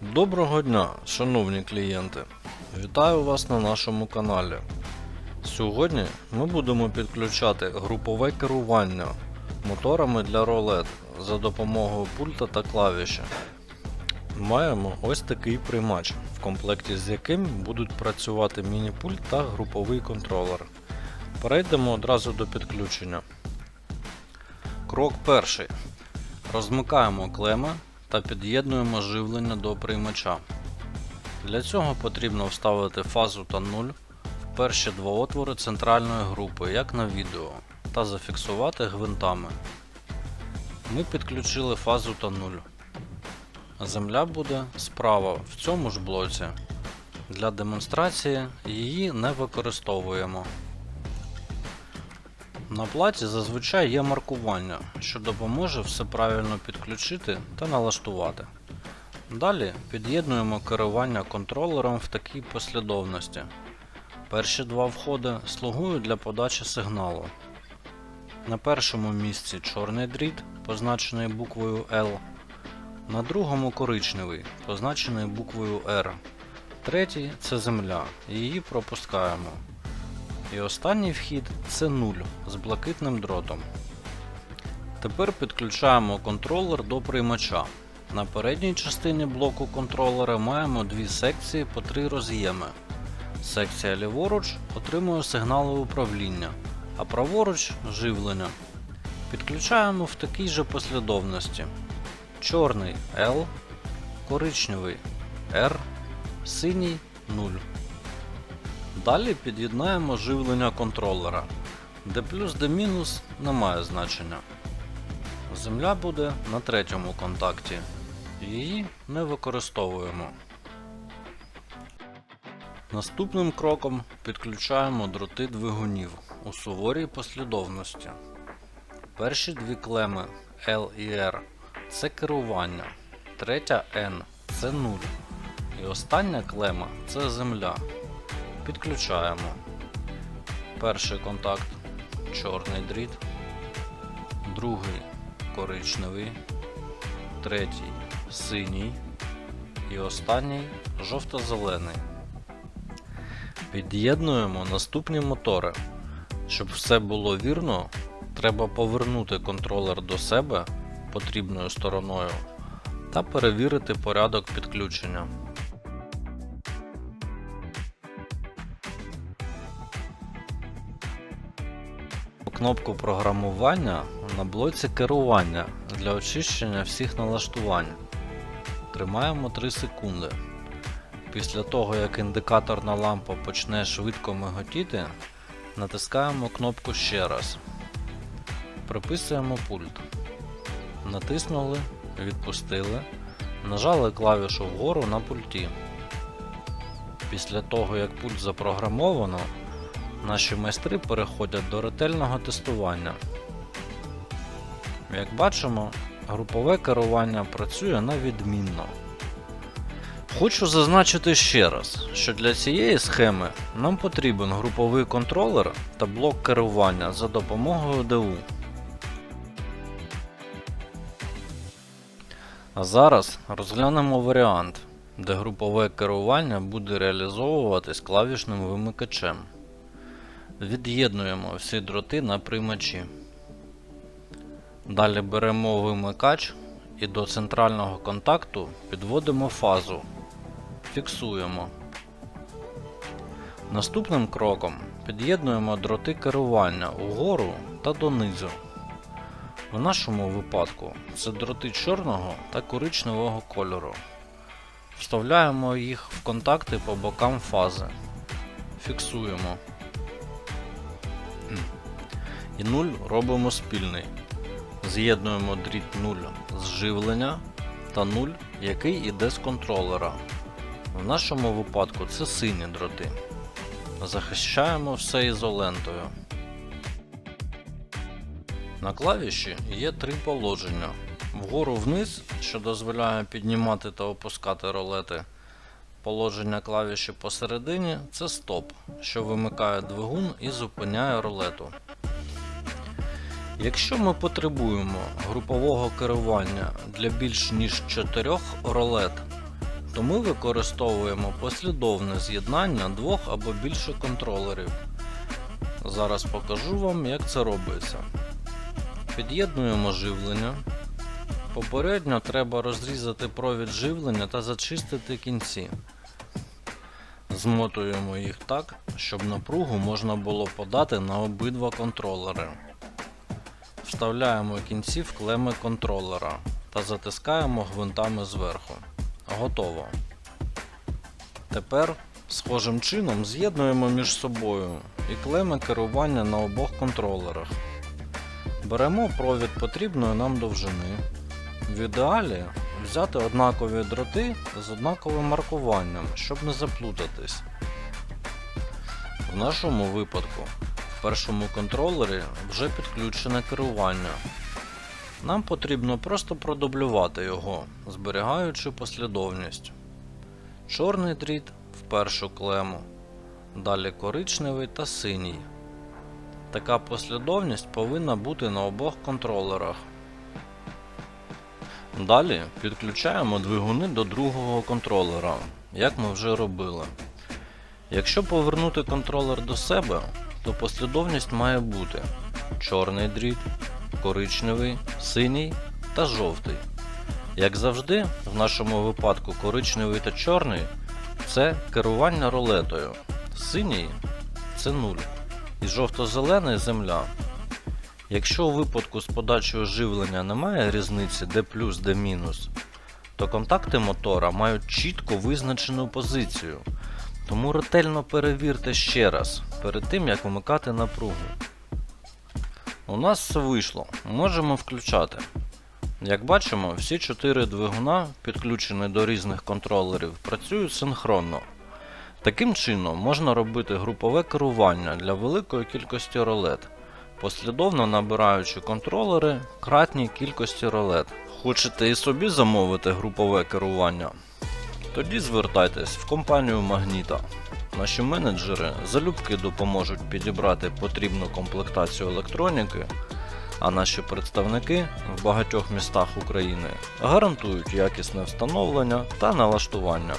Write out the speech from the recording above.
Доброго дня, шановні клієнти! Вітаю вас на нашому каналі. Сьогодні ми будемо підключати групове керування моторами для ролет за допомогою пульта та клавіші. Маємо ось такий приймач, в комплекті з яким будуть працювати міні-пульт та груповий контролер. Перейдемо одразу до підключення. Крок перший. Розмикаємо клеми та під'єднуємо живлення до приймача. Для цього потрібно вставити фазу та 0 в перші два отвори центральної групи, як на відео, та зафіксувати гвинтами. Ми підключили фазу та 0. Земля буде справа в цьому ж блоці. Для демонстрації її не використовуємо. На платі зазвичай є маркування, що допоможе все правильно підключити та налаштувати. Далі під'єднуємо керування контролером в такій послідовності. Перші два входи слугують для подачі сигналу. На першому місці чорний дріт, позначений буквою L, на другому коричневий, позначений буквою R. Третій це земля, її пропускаємо. І останній вхід це 0 з блакитним дротом. Тепер підключаємо контролер до приймача. На передній частині блоку контролера маємо дві секції по три роз'єми. Секція ліворуч отримує сигнали управління, а праворуч живлення. Підключаємо в такій же послідовності: чорний L, коричневий R, синій 0. Далі під'єднаємо живлення контролера, де плюс, де мінус не має значення. Земля буде на третьому контакті. Її не використовуємо. Наступним кроком підключаємо дроти двигунів у суворій послідовності. Перші дві клеми L і R це керування, третя N це 0. І остання клема це земля. Підключаємо. Перший контакт чорний дріт, другий коричневий, третій синій і останній жовто-зелений. Під'єднуємо наступні мотори. Щоб все було вірно, треба повернути контролер до себе потрібною стороною та перевірити порядок підключення. Кнопку програмування на блоці керування для очищення всіх налаштувань. Тримаємо 3 секунди. Після того, як індикаторна лампа почне швидко миготіти, натискаємо кнопку ще раз. Приписуємо пульт. Натиснули, відпустили, нажали клавішу вгору на пульті. Після того, як пульт запрограмовано, наші майстри переходять до ретельного тестування. Як бачимо, групове керування працює на відмінно. Хочу зазначити ще раз, що для цієї схеми нам потрібен груповий контролер та блок керування за допомогою ДУ. А зараз розглянемо варіант, де групове керування буде реалізовуватись клавішним вимикачем. Від'єднуємо всі дроти на приймачі. Далі беремо вимикач і до центрального контакту підводимо фазу. Фіксуємо. Наступним кроком під'єднуємо дроти керування угору та донизу. В нашому випадку це дроти чорного та коричневого кольору. Вставляємо їх в контакти по бокам фази. Фіксуємо. І 0 робимо спільний. З'єднуємо дріт 0 з живлення та 0, який іде з контролера. В нашому випадку це сині дроти. Захищаємо все ізолентою. На клавіші є три положення: вгору вниз, що дозволяє піднімати та опускати ролети. Положення клавіші посередині це стоп, що вимикає двигун і зупиняє ролету. Якщо ми потребуємо групового керування для більш ніж 4 ролет, то ми використовуємо послідовне з'єднання двох або більше контролерів. Зараз покажу вам, як це робиться. Під'єднуємо живлення. Попередньо треба розрізати провід живлення та зачистити кінці. Змотуємо їх так, щоб напругу можна було подати на обидва контролери. Вставляємо кінці в клеми контролера та затискаємо гвинтами зверху. Готово. Тепер схожим чином з'єднуємо між собою і клеми керування на обох контролерах. Беремо провід потрібної нам довжини. В ідеалі взяти однакові дроти з однаковим маркуванням, щоб не заплутатись. В нашому випадку в першому контролері вже підключене керування. Нам потрібно просто продублювати його, зберігаючи послідовність. Чорний дріт в першу клему, далі коричневий та синій. Така послідовність повинна бути на обох контролерах. Далі підключаємо двигуни до другого контролера, як ми вже робили. Якщо повернути контролер до себе, то послідовність має бути чорний дріт, коричневий, синій та жовтий. Як завжди, в нашому випадку коричневий та чорний це керування рулетою, синій це 0 і жовто-зелений земля. Якщо у випадку з подачею живлення немає різниці де плюс, де мінус, то контакти мотора мають чітко визначену позицію. Тому ретельно перевірте ще раз перед тим як вмикати напругу. У нас все вийшло, можемо включати. Як бачимо, всі чотири двигуна, підключені до різних контролерів, працюють синхронно. Таким чином можна робити групове керування для великої кількості ролет, послідовно набираючи контролери кратній кількості ролет. Хочете і собі замовити групове керування? Тоді звертайтесь в компанію Магніта. Наші менеджери залюбки допоможуть підібрати потрібну комплектацію електроніки, а наші представники в багатьох містах України гарантують якісне встановлення та налаштування.